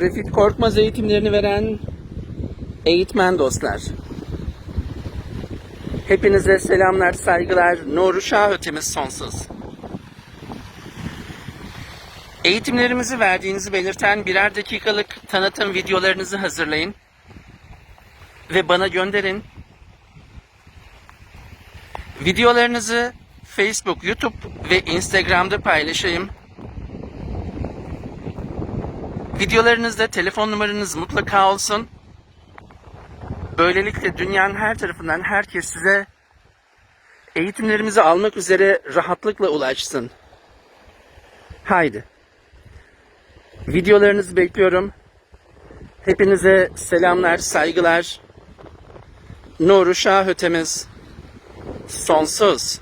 Refit Korkmaz eğitimlerini veren eğitmen dostlar. Hepinize selamlar, saygılar. Nuru Şah ötemiz sonsuz. Eğitimlerimizi verdiğinizi belirten birer dakikalık tanıtım videolarınızı hazırlayın ve bana gönderin. Videolarınızı Facebook, YouTube ve Instagram'da paylaşayım. Videolarınızda telefon numaranız mutlaka olsun. Böylelikle dünyanın her tarafından herkes size eğitimlerimizi almak üzere rahatlıkla ulaşsın. Haydi. Videolarınızı bekliyorum. Hepinize selamlar, saygılar. Nuru Şah ötemiz sonsuz.